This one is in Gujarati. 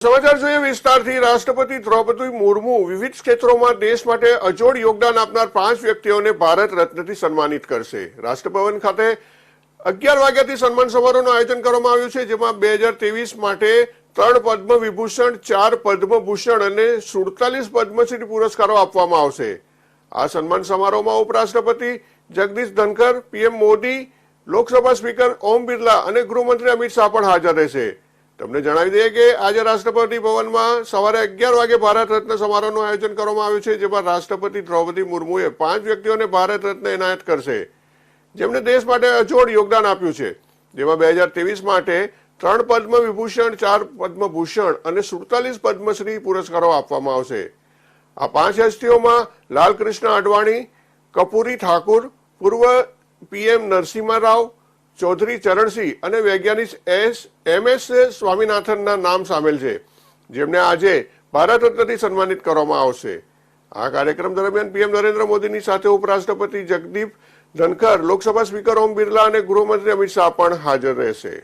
સમાચાર જોઈએ વિસ્તારથી રાષ્ટ્રપતિ દ્રૌપદી મુર્મુ વિવિધ ક્ષેત્રોમાં દેશ માટે અજોડ યોગદાન આપનાર પાંચ વ્યક્તિઓને ભારત રત્નથી સન્માનિત કરશે. રાષ્ટ્રભવન ખાતે અગિયાર વાગ્યાથી સન્માન સમારોહનું આયોજન કરવામાં આવ્યું છે, જેમાં બે હજાર ત્રેવીસ માટે ત્રણ પદ્મ વિભૂષણ, ચાર પદ્મભૂષણ અને સુડતાલીસ પદ્મશ્રી પુરસ્કારો આપવામાં આવશે. આ સન્માન સમારોહમાં ઉપરાષ્ટ્રપતિ જગદીશ ધનકર પીએમ મોદી, લોકસભા સ્પીકર ઓમ બિરલા અને ગૃહમંત્રી અમિત શાહ પણ હાજર રહેશે. તમને જણાવી દઈએ કે આજે રાષ્ટ્રપતિ ભવનમાં સવારે અગિયાર વાગે ભારત રત્ન સમારોહનું આયોજન કરવામાં આવ્યું છે, જેમાં રાષ્ટ્રપતિ દ્રૌપદી મુર્મુએ પાંચ વ્યક્તિઓને ભારત રત્ન એનાયત કરશે. જેમણે દેશ માટે અજોડ યોગદાન આપ્યું છે. જેમાં બે હજાર ત્રેવીસ માટે ત્રણ પદ્મ વિભૂષણ, ચાર પદ્મભૂષણ અને સુડતાલીસ પદ્મશ્રી પુરસ્કારો આપવામાં આવશે. આ પાંચ હસ્તીઓમાં લાલકૃષ્ણ અડવાણી કપૂરી ઠાકુર, પૂર્વ પીએમ નરસિંહ રાવ ચૌધરી ચરણસિંહ અને વૈજ્ઞાનિક એસ, એમ એસ સ્વામિનાથનના નામ સામેલ છે, જેમને આજે ભારત રત્નથી સન્માનિત કરવામાં આવશે. આ કાર્યક્રમ દરમિયાન પીએમ નરેન્દ્ર મોદીની સાથે ઉપરાષ્ટ્રપતિ જગદીપ ધનખર, લોકસભા સ્પીકર ઓમ બિરલા અને ગૃહમંત્રી અમિત શાહ પણ હાજર રહેશે.